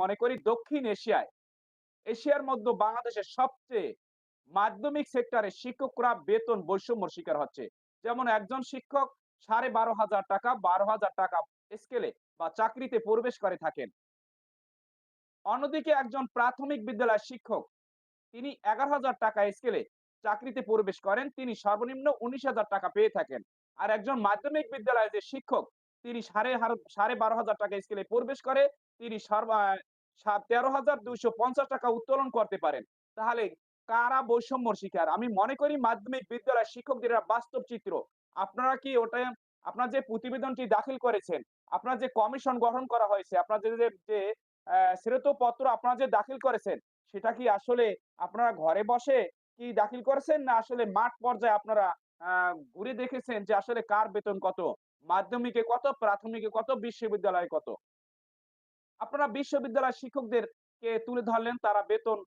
মনে করি দক্ষিণ এশিয়ায়। এশিয়ার মধ্যে বাংলাদেশের সবচেয়ে মাধ্যমিক সেক্টরে শিক্ষকরা বেতন বৈষম্যর শিকার হচ্ছে। যেমন একজন শিক্ষক সাড়ে বারো হাজার টাকা, বারো হাজার টাকা স্কেলে বা চাকরিতে প্রবেশ করে থাকেন। অন্যদিকে একজন প্রাথমিক বিদ্যালয়ের শিক্ষক, তিনি এগারো হাজার টাকা স্কেলে চাকরিতে প্রবেশ করেন, তিনি সর্বনিম্ন উনিশ হাজার টাকা পেয়ে থাকেন। আর একজন মাধ্যমিক বিদ্যালয়ের যে শিক্ষক, তিনি সাড়ে সাড়ে বারো হাজার টাকা স্কেলে প্রবেশ করে তিনি তেরো হাজার দুইশো পঞ্চাশ টাকা উত্তোলন করতে পারেন। তাহলে কারা বৈষম্যর শিকার? আমি মনে করি মাধ্যমিক বিদ্যালয়ের শিক্ষকদের বাস্তব চিত্র। আপনারা কি ওটা আপনার যে প্রতিবেদনটি দাখিল করেছেন আপনার যে কমিশন গঠন করা হয়েছে আপনার যে যে পত্র আপনারা যে দাখিল করেছেন সেটা কি আসলে আপনারা ঘরে বসে কি দাখিল করেছেন? না আসলে মাঠ পর্যায়ে আপনারা ঘুরে দেখেছেন যে আসলে কার বেতন কত? মাধ্যমিকে কত প্রাথমিকে কত বিশ্ববিদ্যালয়ে কত? আপনারা বিশ্ববিদ্যালয়ের শিক্ষকদেরকে তুলে ধরলেন, তারা বেতন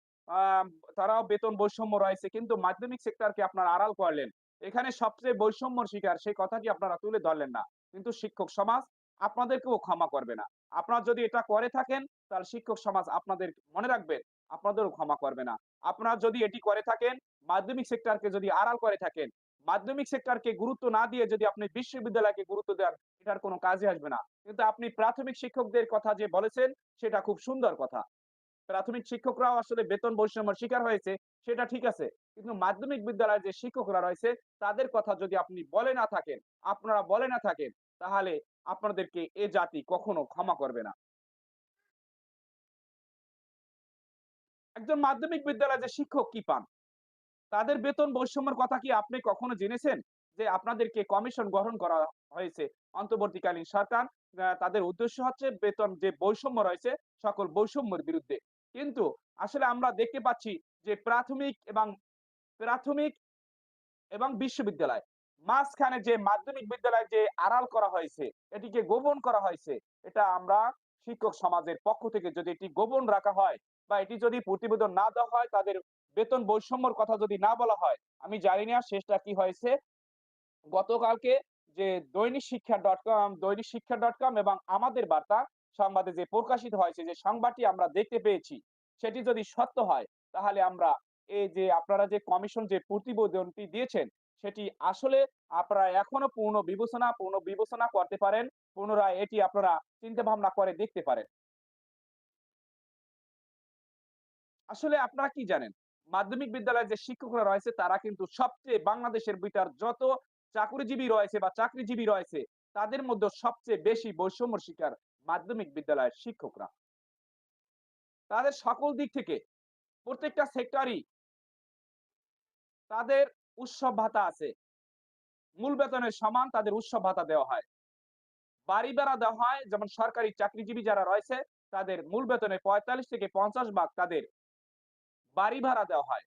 তারাও বেতন বৈষম্য রয়েছে, কিন্তু মাধ্যমিক সেক্টরকে আপনারা আড়াল করলেন। এখানে সবচেয়ে বৈষম্যর শিকার, সেই কথাটি আপনারা তুলে ধরলেন না। কিন্তু শিক্ষক সমাজ আপনাদেরকেও ক্ষমা করবে না। আপনারা যদি এটা করে থাকেন, তাহলে শিক্ষক সমাজ আপনাদের মনে রাখবেন আপনাদেরও ক্ষমা করবে না। আপনারা যদি এটি করে থাকেন, মাধ্যমিক সেক্টরকে যদি আড়াল করে থাকেন মাধ্যমিক সেক্টরকে গুরুত্ব না দিয়ে যদি আপনি বিশ্ববিদ্যালয়কে গুরুত্ব দেন, এটার কোনো কাজে আসবে না। কিন্তু আপনি প্রাথমিক শিক্ষকদের কথা যে বলেছেন, সেটা খুব সুন্দর কথা। প্রাথমিক শিক্ষকরাও আসলে বেতন বৈষম্যের শিকার হয়েছে, সেটা ঠিক আছে। কিন্তু মাধ্যমিক বিদ্যালয়ের যে শিক্ষকরা রয়েছে, তাদের কথা যদি আপনি বলে না থাকেন, আপনারা বলে না থাকেন, তাহলে আপনাদেরকে এ জাতি কখনো ক্ষমা করবে না। একজন মাধ্যমিক বিদ্যালয়ে যে শিক্ষক কি পান? তাদের বেতন বৈষম্যের কথা কি আপনি কখনো জেনেছেন? যে আপনাদেরকে কমিশন গঠন করা হয়েছে? অন্তর্বর্তীকালীন সরকার তাদের উদ্দেশ্য হচ্ছে বেতন যে বৈষম্য রয়েছে, সকল বৈষম্যের বিরুদ্ধে। কিন্তু আসলে আমরা দেখতে পাচ্ছি যে প্রাথমিক এবং প্রাথমিক এবং বিশ্ববিদ্যালয় মাঝখানে যে মাধ্যমিক বিদ্যালয় যে আড়াল করা হয়েছে, এটিকে গোপন করা হয়েছে, এটা আমরা শিক্ষক সমাজের পক্ষ থেকে যদি এটি গোপন রাখা হয় বা এটি যদি প্রতিবেদন না দেওয়া হয়, তাদের বেতন বৈষম্যর কথা যদি না বলা হয়, আমি জানি না শেষটা কি হয়েছে। গতকালকে যে দৈনিক শিক্ষা ডট কম, দৈনিক শিক্ষা ডট কম এবং আমাদের বার্তা সংবাদে যে প্রকাশিত হয়েছে, যে সংবাদটি আমরা দেখতে পেয়েছি, সেটি যদি সত্য হয়, তাহলে আমরা এই যে আপনারা যে কমিশন যে প্রতিবেদনটি দিয়েছেন, সেটি আসলে আপনারা এখনও পূর্ণ বিবেচনা পূর্ণ বিবেচনা করতে পারেন, পুনরায় এটি আপনারা চিন্তা ভাবনা করে দেখতে পারেন। আসলে আপনারা কি জানেন? মাধ্যমিক বিদ্যালয়ের যে শিক্ষকরা রয়েছে, তারা কিন্তু সবচেয়ে বাংলাদেশের ভিতর যত চাকরিজীবী রয়েছে বা চাকরিজীবী রয়েছে, তাদের মধ্যে সবচেয়ে বেশি বৈষম্য শিকার মাধ্যমিক বিদ্যালয়ের শিক্ষকরা। তাদের সকল দিক থেকে প্রত্যেকটা সেক্টরই তাদের উৎসব ভাতা আছে। মূল বেতনের সমান তাদের উৎসব ভাতা দেওয়া হয়। বাড়ি বেড়া দেওয়া হয়, যেমন সরকারি চাকরিজীবী যারা রয়েছে, তাদের মূল বেতনে পঁয়তাল্লিশ থেকে পঞ্চাশ ভাগ তাদের বাড়ি ভাড়া দেওয়া হয়।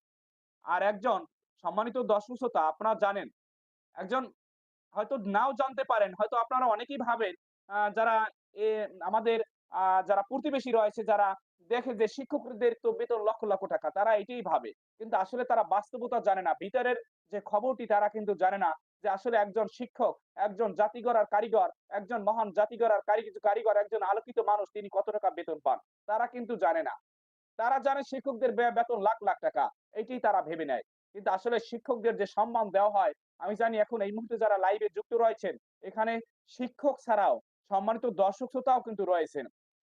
আর একজন সম্মানিত দর্শক শ্রোতা, আপনারা জানেন, একজন হয়তো নাও জানতে পারেন, হয়তো আপনারা অনেকেই ভাবেন যারা আমাদের যারা প্রতিবেশী রয়েছে, যারা দেখে যে শিক্ষকদের তো বেতন লক্ষ লক্ষ টাকা, তারা এটাই ভাবে। কিন্তু আসলে তারা বাস্তবতা জানে না। ভিতরের যে খবরটি তারা কিন্তু জানে না যে আসলে একজন শিক্ষক, একজন জাতিগর আর কারিগর, একজন মহান জাতিগর আর কারিগর, একজন আলোকিত মানুষ, তিনি কত টাকা বেতন পান, তারা কিন্তু জানে না। তারা জানে শিক্ষকদের বেতন লাখ লাখ টাকা। এটি তারা ভেবে নেয়। কিন্তু আসলে শিক্ষকদের যে সম্মান দেওয়া হয়, আমি জানি এখন এই মুহূর্তে যারা লাইভে যুক্ত রয়েছেন, এখানে শিক্ষক ছাড়াও সম্মানিত দর্শক শ্রোতাও কিন্তু রয়েছেন।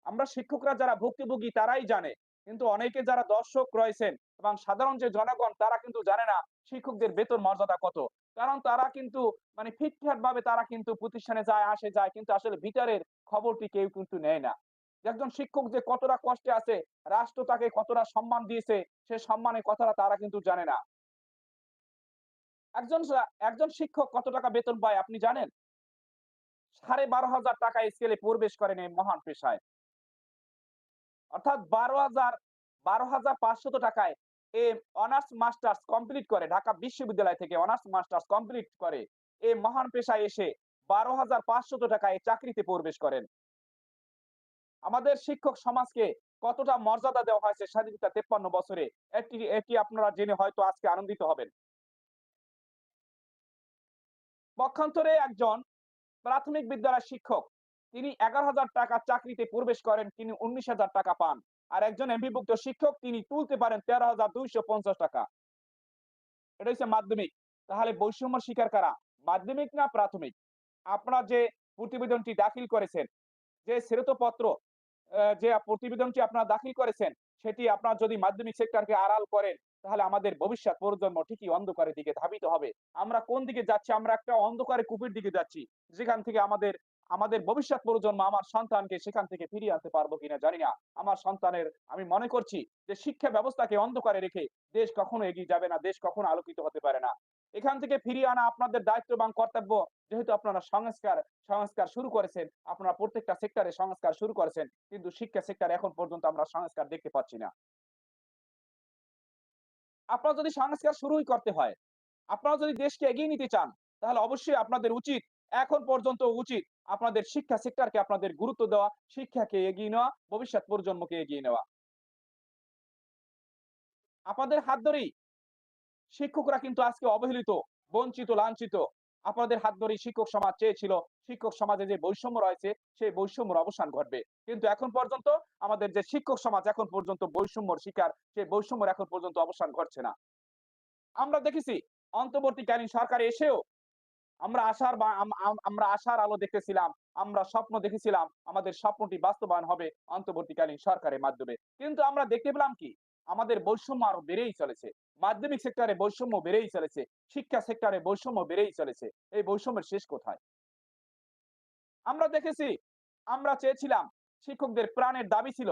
আমরা শিক্ষকরা যারা ভুক্তভোগী, তারাই জানে। কিন্তু অনেকে যারা দর্শক রয়েছেন এবং সাধারণ যে জনগণ, তারা কিন্তু জানে না শিক্ষকদের বেতন মর্যাদা কত। কারণ তারা কিন্তু মানে ফিটফাট ভাবে তারা কিন্তু প্রতিষ্ঠানে যায়, আসে, যায়, কিন্তু আসলে ভিতরের খবরটি কেউ কিন্তু নেয় না। একজন শিক্ষক যে কতটা কষ্টে আছে, রাষ্ট্র তাকে কতটা সম্মান দিয়েছে, সে সম্মানের কথাটা তারা কিন্তু জানে না। একজন একজন শিক্ষক কত টাকা বেতন পায় আপনি জানেন? সাড়ে বারো হাজার টাকা স্কেলে প্রবেশ করেন এই মহান পেশায়। অর্থাৎ বারো হাজার বারো হাজার পাঁচশত টাকায় এ অনার্স মাস্টার্স কমপ্লিট করে, ঢাকা বিশ্ববিদ্যালয় থেকে অনার্স মাস্টার্স কমপ্লিট করে, এ মহান পেশায় এসে বারো হাজার পাঁচশত টাকায় চাকরিতে প্রবেশ করেন। আমাদের শিক্ষক সমাজকে কতটা মর্যাদা দেওয়া হয়েছে স্বাধীনতা তেপ্পান্ন বছরে? এটি এটি আপনারা জেনে হয়তো আজকে আনন্দিত হবেন। পক্ষান্তরে একজন প্রাথমিক বিদ্যালয়ের শিক্ষক তিনি এগারো হাজার টাকা চাকরিতে প্রবেশ করেন তিনি উনিশ হাজার টাকা পান। আর একজন এমপিভুক্ত শিক্ষক তিনি তুলতে পারেন তেরো হাজার দুইশো পঞ্চাশ টাকা। এটা হচ্ছে মাধ্যমিক। তাহলে বৈষম্য শিকার কারা? মাধ্যমিক না প্রাথমিক? আপনারা যে প্রতিবেদনটি দাখিল করেছেন যে শ্বেতপত্র আহ, যে প্রতিবেদনটি আপনারা দাখিল করেছেন, সেটি আপনারা যদি মাধ্যমিক সেক্টরকে আড়াল করেন, তাহলে আমাদের ভবিষ্যৎ প্রজন্ম ঠিকই অন্ধকারের দিকে ধাবিত হবে। আমরা কোন দিকে যাচ্ছি? আমরা একটা অন্ধকারে কুপির দিকে যাচ্ছি, যেখান থেকে আমাদের আমাদের ভবিষ্যৎ প্রজন্ম, আমার সন্তানকে সেখান থেকে ফিরিয়ে আনতে পারব কিনা জানি না। আমার সন্তানের, আমি মনে করছি যে শিক্ষা ব্যবস্থাকে অন্ধকারে রেখে দেশ কখনো এগিয়ে যাবে না, দেশ কখনো আলোকিত হতে পারে না। এখান থেকে ফিরিয়ে আনা আপনাদের দায়িত্ব এবং কর্তব্য। যেহেতু আপনারা সংস্কার সংস্কার শুরু করেছেন, আপনারা প্রত্যেকটা সেক্টরে সংস্কার শুরু করেছেন, কিন্তু শিক্ষা সেক্টর এখন পর্যন্ত আমরা সংস্কার দেখতে পাচ্ছি না। আপনারা যদি সংস্কার শুরুই করতে হয়, আপনারা যদি দেশকে এগিয়ে নিতে চান, তাহলে অবশ্যই আপনাদের উচিত, এখন পর্যন্ত উচিত আপনাদের শিক্ষা সেক্টরকে আপনাদের গুরুত্ব দেওয়া, শিক্ষাকে এগিয়ে নেওয়া, ভবিষ্যৎ প্রজন্মকে এগিয়ে নেওয়া। আপনাদের হাত ধরেই শিক্ষকরা কিন্তু আজকে অবহেলিত, বঞ্চিত, লাঞ্ছিত। আপনাদের হাত ধরেই শিক্ষক সমাজ চেয়েছিল, শিক্ষক সমাজে যে বৈষম্য রয়েছে, সেই বৈষম্যের অবসান ঘটবে। কিন্তু এখন পর্যন্ত আমাদের যে শিক্ষক সমাজ এখন পর্যন্ত বৈষম্যর শিকার, সেই বৈষম্যের এখন পর্যন্ত অবসান ঘটছে না। আমরা দেখেছি, অন্তর্বর্তীকালীন সরকার এসেও আমরা আশার আমরা আশার আলো দেখতেছিলাম, আমরা স্বপ্ন দেখেছিলাম, আমাদের স্বপ্নটি বাস্তবায়ন হবে অন্তর্বর্তীকালীন সরকারের মাধ্যমে। কিন্তু আমরা দেখতে পেলাম কি, আমাদের বৈষম্য আরও বেড়েই চলেছে। মাধ্যমিক সেক্টরে বৈষম্য বেড়েই চলেছে, শিক্ষা সেক্টরে বৈষম্য বেড়েই চলেছে, এই বৈষম্যের শেষ কোথায়? আমরা দেখেছি, আমরা চেয়েছিলাম শিক্ষকদের প্রাণের দাবি ছিল।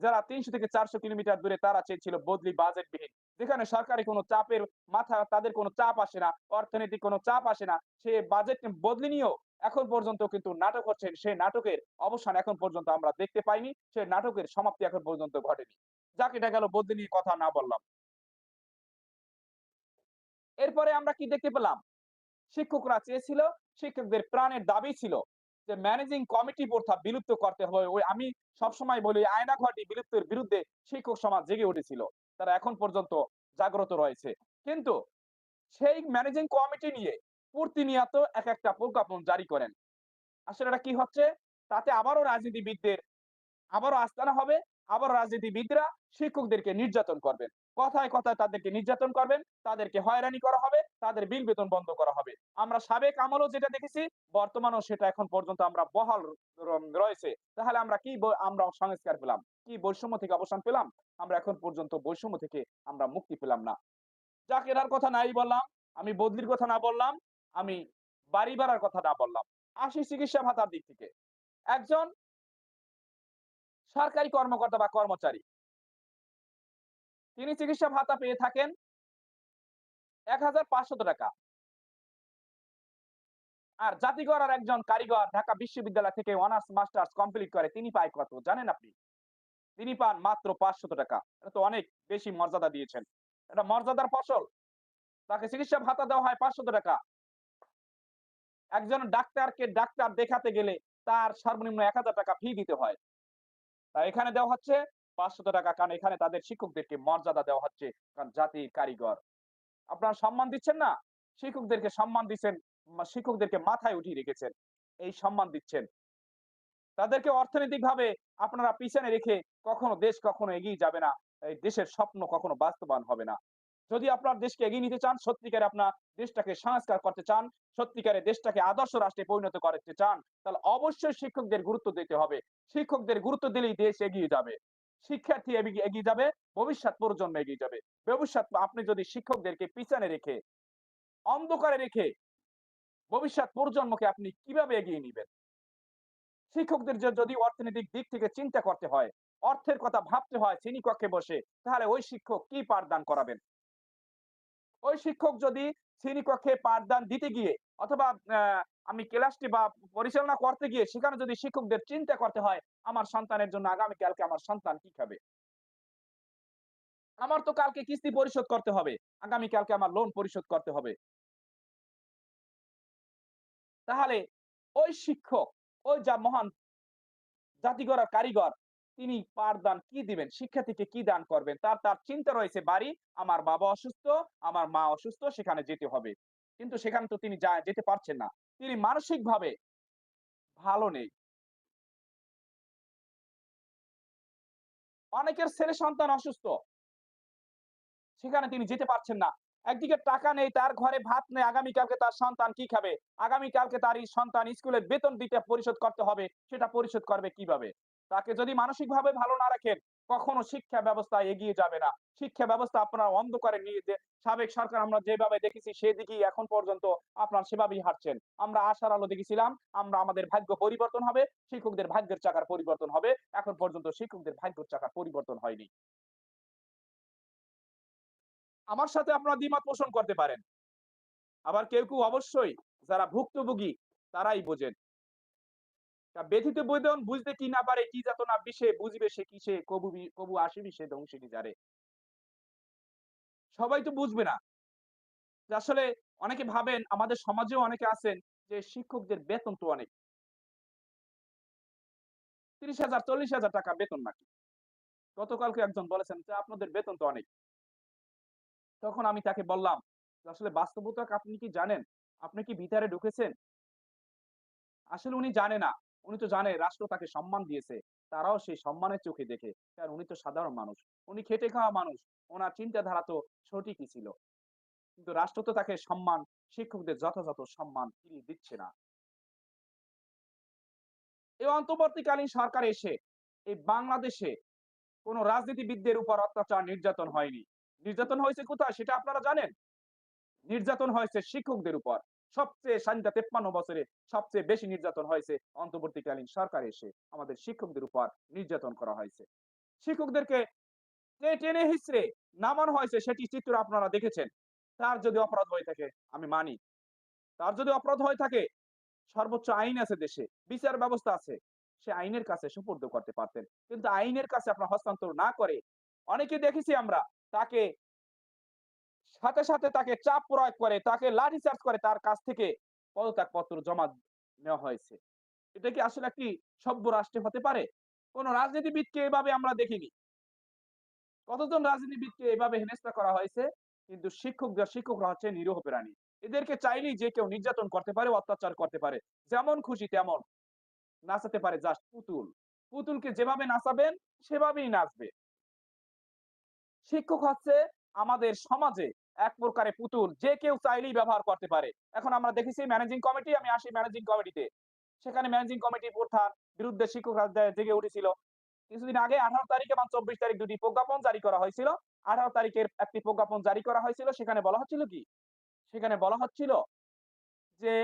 যারা তিনশো থেকে চারশো কিলোমিটার দূরে তারা চেয়েছিল বদলি বাজেটবিহীন, যেখানে সরকারি কোনো চাপের মাথা, তাদের কোনো চাপ আসে না, অর্থনৈতিক কোনো চাপ আসে না, সে বাজেট বদলি নিয়েও এখন পর্যন্ত কিন্তু নাটক হচ্ছে সেই নাটকের অবসান এখন পর্যন্ত আমরা দেখতে পাইনি সেই নাটকের সমাপ্তি এখন পর্যন্ত ঘটেনি। যাক, এটা গেল বদলি নিয়ে কথা না বললাম। এরপরে আমরা কি দেখতে পেলাম? শিক্ষকরা চেয়েছিল, শিক্ষকদের প্রাণের দাবি ছিল যে ম্যানেজিং কমিটি প্রথা বিলুপ্ত করতে হবে। ওই আমি সবসময় বলি আয়না ঘটি বিলুপ্তের বিরুদ্ধে শিক্ষক সমাজ জেগে উঠেছিল। তারা এখন পর্যন্ত জাগ্রত রয়েছে। কিন্তু সেই ম্যানেজিং কমিটি নিয়ে প্রতিনিয়ত এক একটা প্রজ্ঞাপন জারি করেন। আসলে এটা কি হচ্ছে? তাতে আবারও রাজনীতিবিদদের আবারও আস্তানা হবে। আবারও রাজনীতিবিদরা শিক্ষকদেরকে নির্যাতন করবেন। কথায় কথায় তাদেরকে নির্যাতন করবেন, তাদেরকে হয়রানি করা হবে, তাদের বিল বেতন বন্ধ করা হবে। আমরা সাবেক আমলও যেটা দেখেছি, বর্তমানেও সেটা এখন পর্যন্ত আমরা বহাল রয়েছে। তাহলে আমরা কি আমরা সংস্কার পেলাম? কি বৈষম্য থেকে অবসান পেলাম? আমরা এখন পর্যন্ত বৈষম্য থেকে আমরা মুক্তি পেলাম না। যাক এরার কথা নাই বললাম, আমি বদলির কথা না বললাম, আমি বাড়ি ভাড়ার কথা না বললাম। আসি চিকিৎসা ভাতার দিক থেকে। একজন সরকারি কর্মকর্তা বা কর্মচারী। তিনি চিকিৎসা ভাতা পেয়ে থাকেন এক টাকা। আর জাতিগড় আর একজন কারিগর ঢাকা বিশ্ববিদ্যালয় থেকে অনার্স, মাস্টার্স কমপ্লিট করে, তিনি পায় কত? জানেন আপনি? তিনি পান মাত্র পাঁচশত টাকা। এটা তো অনেক বেশি মর্যাদা দিয়েছেন। এটা মর্যাদার ফসল। তাকে চিকিৎসা ভাতা দেওয়া হয় পাঁচশত টাকা। একজন ডাক্তারকে ডাক্তার দেখাতে গেলে তার সর্বনিম্ন এক হাজার টাকা ফি দিতে হয়। এখানে দেওয়া হচ্ছে পাঁচশত টাকা, কারণ এখানে তাদের শিক্ষকদেরকে মর্যাদা দেওয়া হচ্ছে, কারণ জাতির কারিগর। আপনারা সম্মান দিচ্ছেন না? শিক্ষকদেরকে সম্মান দিচ্ছেন শিক্ষকদেরকে মাথায় উঠিয়ে রেখেছেন, এই সম্মান দিচ্ছেন। তাদেরকে অর্থনৈতিক ভাবে আপনারা পিছনে রেখে কখনো দেশ কখনো এগিয়ে যাবে না, এই দেশের স্বপ্ন কখনো বাস্তবায়ন হবে না। যদি আপনার দেশকে এগিয়ে নিতে চান, সত্যিকারে আপনার দেশটাকে সংস্কার করতে চান, সত্যিকারে দেশটাকে আদর্শ রাষ্ট্রে পরিণত করতে চান, তাহলে অবশ্যই শিক্ষকদের গুরুত্ব দিতে হবে। শিক্ষকদের গুরুত্ব দিলেই দেশ এগিয়ে যাবে। শিক্ষার্থী এগিয়ে যাবে, ভবিষ্যৎ প্রজন্ম এগিয়ে যাবে। ভবিষ্যৎ আপনি যদি শিক্ষকদেরকে পিছনে রেখে, অন্ধকারে রেখে ভবিষ্যৎ প্রজন্মকে আপনি কীভাবে এগিয়ে নিবেন? শিক্ষকদের যদি অর্থনৈতিক দিক থেকে চিন্তা করতে হয়, অর্থের কথা ভাবতে হয় শ্রেণীকক্ষে বসে, তাহলে ওই শিক্ষক কি পাঠদান করাবেন? ওই শিক্ষক যদি শ্রেণীকক্ষে পাঠদান দিতে গিয়ে অথবা আমি ক্লাসটি বা পরিচালনা করতে গিয়ে সেখানে যদি শিক্ষকদের চিন্তা করতে হয়, আমার সন্তানের জন্য আগামী কালকে আমার সন্তান কি খাবে আমার তো কালকে কিস্তি পরিশোধ করতে হবে, আগামী কালকে আমার লোন পরিশোধ করতে হবে। তাহলে ওই শিক্ষক, ওই যা মহান জাতিগড়া কারিগর তিনি পাঠদান কি দিবেন শিক্ষার্থীকে কি দান করবেন তার তার চিন্তা রয়েছে বাড়ি আমার বাবা অসুস্থ আমার মা অসুস্থ সেখানে যেতে হবে কিন্তু সেখানে তো তিনি যেতে পারছেন না তিনি মানসিক ভাবে ভালো নেই। অনেকের ছেলে সন্তান অসুস্থ। সেখানে তিনি যেতে পারছেন না। একদিকে টাকা নেই, তার ঘরে ভাত নেই, আগামীকালকে তার সন্তান কি খাবে? আগামীকালকে তার সন্তান স্কুলের বেতন দিতে পরিশোধ করতে হবে, সেটা পরিশোধ করবে কীভাবে? তাকে যদি মানসিকভাবে ভালো না রাখেন, কখনো শিক্ষা ব্যবস্থা এগিয়ে যাবে না। শিক্ষা ব্যবস্থা আপনারা অন্ধকারে নিয়ে যে সাবেক সরকার আমরা যেভাবে দেখেছি সেদিকেই এখন পর্যন্ত আপনারা সেভাবেই হাঁটছেন। আমরা আশার আলো দেখেছিলাম, আমরা আমাদের ভাগ্য পরিবর্তন হবে, শিক্ষকদের ভাগ্যের চাকার পরিবর্তন হবে। এখন পর্যন্ত শিক্ষকদের ভাগ্যের চাকার পরিবর্তন হয়নি। আমার সাথে আপনারা দ্বিমত পোষণ করতে পারেন। আবার কেউ, কেউ অবশ্যই যারা ভুক্তভোগী তারাই বোঝেন। তা ব্যথিত বেদন বুঝতে কি না পারে কি যাতনা বিষে বুঝিবে সে কিসে কবু কবু আসিবি সে ধ্বংসিনী যারে। সবাই তো বুঝবে না। আসলে অনেকে ভাবেন আমাদের সমাজেও অনেকে আছেন যে শিক্ষকদের বেতন তো অনেক। ৩০,০০০ ৪০,০০০ টাকা বেতন নাকি। গতকালকে একজন বলেছেন যে আপনাদের বেতন তো অনেক। তখন আমি তাকে বললাম আসলে বাস্তবতা আপনি কি জানেন? আপনি কি ভিতরে ঢুকেছেন? আসলে উনি জানে না। উনি তো জানে রাষ্ট্র তাকে সম্মান দিয়েছে। তারাও সেই সম্মানের চোখে দেখে। কারণ উনি তো সাধারণ মানুষ। উনি খেটে খাওয়া মানুষ। উনার চিন্তাধারা তো সঠিকই ছিল। কিন্তু রাষ্ট্র তো তাকে সম্মান, শিক্ষকদের যথাযথ সম্মান ফিরিয়ে দিচ্ছে না। এই অন্তর্বর্তীকালীন সরকার এসে এই বাংলাদেশে কোন রাজনীতিবিদদের উপর অত্যাচার নির্যাতন হয়নি। নির্যাতন হয়েছে কোথায় সেটা আপনারা জানেন? নির্যাতন হয়েছে শিক্ষকদের উপর। সবচেয়ে স্বাধীনতা ৫৩ বছরে সবচেয়ে বেশি নির্যাতন হয়েছে অন্তর্বর্তীকালীন সরকার এসে আমাদের শিক্ষকদের উপর নির্যাতন করা হয়েছে। শিক্ষকদেরকে টেনে হিঁচড়ে নামানো হয়েছে সেটি চিত্র আপনারা দেখেছেন। তার যদি অপরাধ হয়ে থাকে আমি মানি। তার যদি অপরাধ হয়ে থাকে সর্বোচ্চ আইন আছে দেশে, বিচার ব্যবস্থা আছে। সে আইনের কাছে সুপর্দ করতে পারতেন। কিন্তু আইনের কাছে আপনার হস্তান্তর না করে অনেকে দেখেছি আমরা তাকে সাথে, সাথে তাকে চাপ প্রয়োগ করে, তাকে লাঠিচার্জ করে তার কাছ থেকে পদত্যাগপত্র জমা নেওয়া হয়েছে। এটা কি আসলে একটি সভ্য রাষ্ট্রে হতে পারে? কোন রাজনীতিবিদকে এভাবে আমরা দেখিনি। কতজন রাজনীতিবিদকে এভাবে হেনস্থা করা হয়েছে? কিন্তু শিক্ষকরা শিক্ষকরা হচ্ছে নিরীহ প্রাণী। এদেরকে চাইলেই যে কেউ নির্যাতন করতে পারে, অত্যাচার করতে পারে। যেমন খুশি তেমন। নাচাতে পারে জাস্ট পুতুল। পুতুলকে যেভাবে নাচাবেন সেভাবেই নাচবে। শিক্ষক হচ্ছে আমাদের সমাজে এক প্রকারের পুতুল যে কেউ চাইলেই ব্যবহার করতে পারে। এখন আমরা দেখেছি ম্যানেজিং কমিটি আমি আসি ম্যানেজিং কমিটিতে। সেখানে ম্যানেজিং কমিটির প্রধান বিরুদ্ধে শিক্ষকরা জেগে উঠেছিল। কিছুদিন আগে ১৮ তারিখ এবং ২৪ তারিখ ২ টি প্রজ্ঞাপন জারি করা হয়েছিল। ১৮ তারিখের একটি প্রজ্ঞাপন জারি করা হয়েছিল। সেখানে বলা হচ্ছিল কি? সেখানে বলা হচ্ছিল যে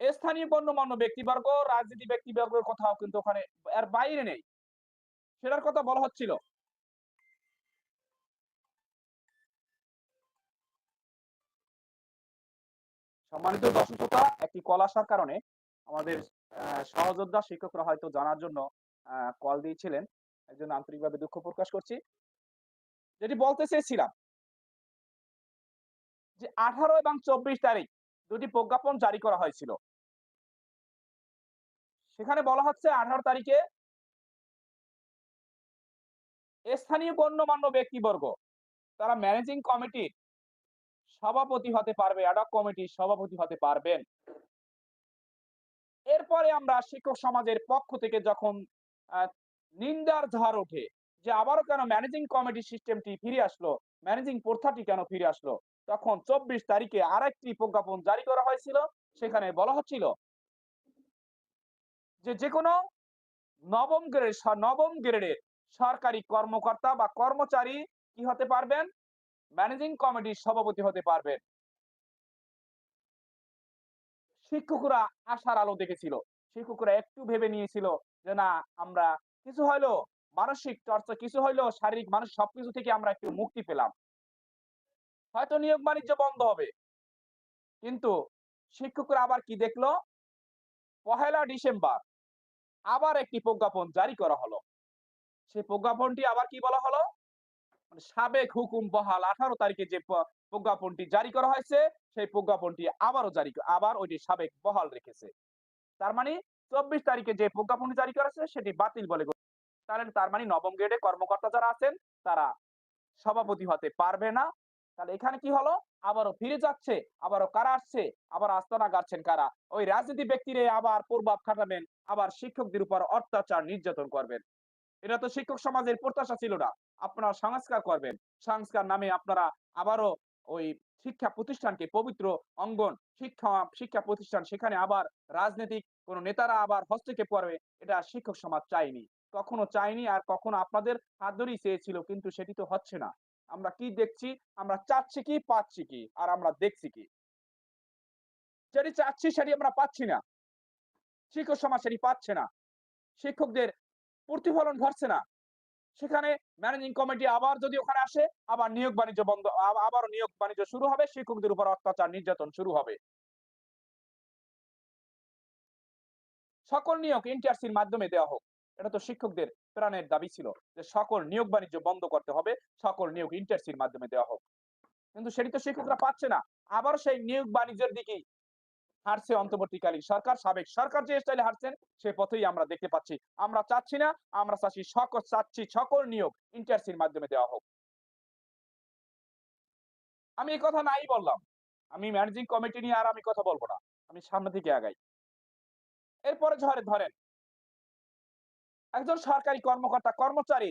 স্থানীয় গণ্যমান্য ব্যক্তিবর্গ, রাজনীতি ব্যক্তিবর্গের কথাও কিন্তু ওখানে এর বাইরে নেই। সেটার কথা বলা হচ্ছিল। সম্মানিত দর্শক শ্রোতা, একটি কল আসার কারণে আমাদের সহযোদ্ধা শিক্ষকরা হয়তো জানার জন্য কল দিয়েছিলেন। এজন্য আন্তরিকভাবে দুঃখ প্রকাশ করছি। যেটি বলতে চেয়েছিলাম যে ১৮ এবং ২৪ তারিখ দুটি প্রজ্ঞাপন জারি করা হয়েছিল। সেখানে বলা হচ্ছে ১৮ তারিখে স্থানীয় গণ্যমান্য ব্যক্তিবর্গ, তারা ম্যানেজিং কমিটির সভাপতি হতে পারবে, অ্যাডহক কমিটির সভাপতি হতে পারবেন। এরপরে আমরা শিক্ষক সমাজের পক্ষ থেকে যখন নিন্দার ঝড় ওঠে যে আবারও কেন ম্যানেজিং কমিটি সিস্টেমটি ফিরে আসলো, ম্যানেজিং প্রথাটি কেন ফিরে আসলো? তখন ২৪ তারিখে আরেকটি প্রজ্ঞাপন জারি করা হয়েছিল। সেখানে বলা হচ্ছিল যে যেকোনো নবম গ্রেড নবম গ্রেডের সরকারি কর্মকর্তা বা কর্মচারী কি হতে পারবেন? ম্যানেজিং কমিটির সভাপতি হতে পারবেন। শিক্ষকরা আশার আলো দেখেছিল। শিক্ষকরা একটু ভেবে নিয়েছিল যে না আমরা কিছু হইলেও মানসিক চর্চা, কিছু হইলেও শারীরিক মানসিক সবকিছু থেকে আমরা একটু মুক্তি পেলাম। হয়তো নিয়োগ বাণিজ্য বন্ধ হবে। কিন্তু শিক্ষকরা আবার কি দেখল? পহেলা ডিসেম্বর আবার একটি প্রজ্ঞাপন জারি করা হলো। সেই প্রজ্ঞাপনটি আবার কি বলা হলো? মানে সাবেক হুকুম বহাল ১৮ তারিখে যে প্রজ্ঞাপনটি জারি করা হয়েছে, সেই প্রজ্ঞাপনটি আবারও জারি আবার ওইটি সাবেক বহাল রেখেছে। তার মানে ২৪ তারিখে যে প্রজ্ঞাপনটি জারি করা সেটি বাতিল বলে তাহলে তার মানে নবম গ্রেডে কর্মকর্তা যারা আছেন তারা সভাপতি হতে পারবে না। তাহলে এখানে কি হলো আবারও ফিরে যাচ্ছে আবারও কারা আসছে আবার আস্তানা গাচ্ছেন কারা ওই রাজনীতি ব্যক্তিরে আবার প্রভাব খাটাবেন আবার শিক্ষকদের উপর অত্যাচার নির্যাতন করবেন এটা তো শিক্ষক সমাজের প্রত্যাশা ছিল না। আপনারা সংস্কার করবেন। সংস্কার নামে আপনারা আবারও ওই শিক্ষা প্রতিষ্ঠানকে পবিত্র অঙ্গন শিক্ষা শিক্ষা প্রতিষ্ঠান, সেখানে আবার রাজনৈতিক কোন নেতারা আবার হস্তক্ষেপ করবে, এটা শিক্ষক সমাজ চাইনি কখনো চাইনি আর কখনো আপনাদের হাত ধরেই চেয়েছিল, কিন্তু সেটি তো হচ্ছে না। আমরা কি দেখছি? আমরা চাচ্ছি কি, পাচ্ছি কি, আর আমরা দেখছি কি। যেটি চাচ্ছি, সেটি আমরা পাচ্ছি না। শিক্ষক সমাজ সেটি পাচ্ছে না। শিক্ষকদের প্রতিফলন ঘটছে না। সেখানে ম্যানেজিং কমিটি আবার যদি ওখানে আসে, আবার নিয়োগ বাণিজ্য বন্ধ, আব- আবারও নিয়োগ বাণিজ্য শুরু হবে, শিক্ষকদের উপর অত্যাচার নির্যাতন শুরু হবে। সকল নিয়োগ ইন্টারসির মাধ্যমে দেওয়া হোক। এটা তো শিক্ষকদের প্রাণের দাবি ছিল যে সকল নিয়োগ বাণিজ্য বন্ধ করতে হবে, সকল নিয়োগ ইন্টারসির মাধ্যমে দেওয়া হোক। কিন্তু সেটি তো শিক্ষকরা পাচ্ছে না। আবার সেই নিয়োগ বাণিজ্যের দিকেই হারছে অন্তর্বর্তীকালীন সরকার, সাবেক সরকার যে স্টাইলে হারছেন, সে পথেই আমরা দেখতে পাচ্ছি। আমরা চাচ্ছি না, আমরা চাচ্ছি সকল চাচ্ছি সকল নিয়োগ ইন্টারসির মাধ্যমে দেওয়া হোক। আমি এই কথা নাই বললাম। আমি ম্যানেজিং কমিটি নিয়ে আর আমি কথা বলব না। আমি সামনের দিকে আগাই। এরপরে ধরে, ধরেন, একজন সরকারি কর্মকর্তা, কর্মচারী,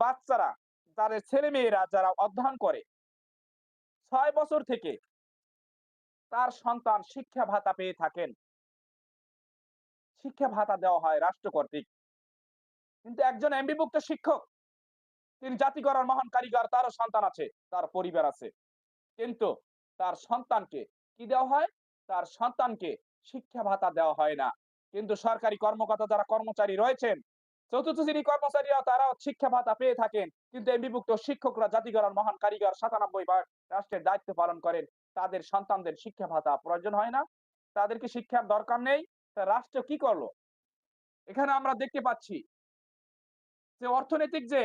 বাচ্চারা, তাদের ছেলে মেয়েরা যারা অধ্যয়ন করে, ছয় বছর থেকে তার সন্তান শিক্ষা ভাতা পেয়ে থাকেন। শিক্ষা ভাতা দেওয়া হয় রাষ্ট্র কর্তৃক। কিন্তু একজন এমবিভুক্ত শিক্ষক, তিনি জাতি করার মহান কারিগর, তারও সন্তান আছে, তার পরিবার আছে। কিন্তু তার সন্তানকে কি দেওয়া হয়? তার সন্তানকে শিক্ষা ভাতা দেওয়া হয় না। কিন্তু সরকারি কর্মকর্তা যারা কর্মচারী রয়েছেন, চতুর্থ শ্রেণি কর্মচারীরা তারাও শিক্ষা ভাতা পেয়ে থাকেন। কিন্তু এমবিভুক্ত শিক্ষকরা জাতি করার মহান কারিগর, সাতানব্বই ভাগ রাষ্ট্রের দায়িত্ব পালন করেন। তাদের সন্তানদের শিক্ষা ভাতা প্রয়োজন হয় না। তাদেরকে শিক্ষার দরকার নেই। তা রাষ্ট্র কি করল? এখানে আমরা দেখতে পাচ্ছি যে অর্থনৈতিক যে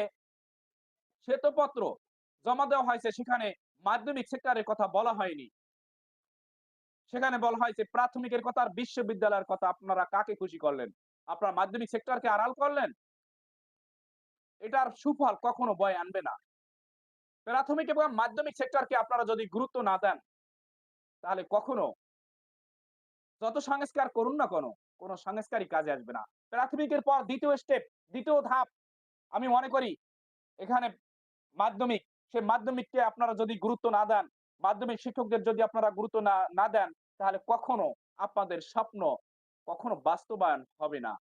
শ্বেতপত্র জমা দেওয়া হয়েছে, সেখানে মাধ্যমিক সেক্টরের কথা বলা হয়নি। সেখানে বলা হয়েছে প্রাথমিকের কথা আর বিশ্ববিদ্যালয়ের কথা আপনারা কাকে খুশি করলেন? আপনারা মাধ্যমিক সেক্টরকে আড়াল করলেন? এটার সুফল কখনো বয় আনবে না। প্রাথমিক এবং মাধ্যমিক সেক্টরকে আপনারা যদি গুরুত্ব না দেন তাহলে কখনো যত সংস্কার করুন না কোনো কোনো সংস্কারই কাজে আসবে না। প্রাথমিকের পর দ্বিতীয় স্টেপ দ্বিতীয় ধাপ, আমি মনে করি এখানে মাধ্যমিক সে মাধ্যমিককে আপনারা যদি গুরুত্ব না দেন, মাধ্যমিক শিক্ষকদের যদি আপনারা গুরুত্ব না না দেন, তাহলে কখনো আপনাদের স্বপ্ন কখনো বাস্তবায়ন হবে না।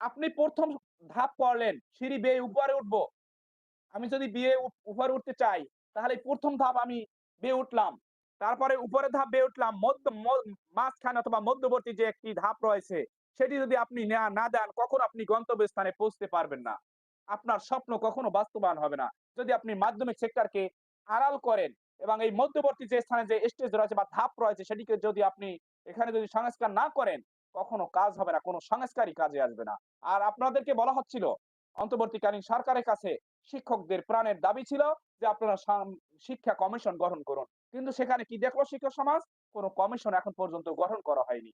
আপনি প্রথম ধাপ করলেন, সিঁড়ি বেয়ে উপরে উঠবো। আমি যদি বিয়ে উপ- উপরে উঠতে চাই তাহলে প্রথম ধাপ আমি বেয়ে উঠলাম। তারপরে উপরে ধাপ বেয়ে উঠলাম। মধ্য মাঝখানে অথবা মধ্যবর্তী যে একটি ধাপ রয়েছে, সেটি যদি আপনি না দেন, কখনো আপনি গন্তব্যস্থানে পৌঁছতে পারবেন না। আপনার স্বপ্ন কখনো বাস্তবায়ন হবে না। যদি আপনি মাধ্যমিক সেক্টরকে আড়াল করেন এবং এই মধ্যবর্তী যে স্থানে যে স্টেজ রয়েছে বা ধাপ রয়েছে, সেটিকে যদি আপনি এখানে যদি সংস্কার না করেন, কখনো কাজ হবে না, কোনো সংস্কারই কাজে আসবে না। আর আপনাদেরকে বলা হচ্ছিল, অন্তর্বর্তীকালীন সরকারের কাছে শিক্ষকদের প্রাণের দাবি ছিল যে আপনারা শিক্ষা কমিশন গঠন করুন। কিন্তু সেখানে কি দেখল শিক্ষক সমাজ? কোনো কমিশন এখন পর্যন্ত গঠন করা হয়নি।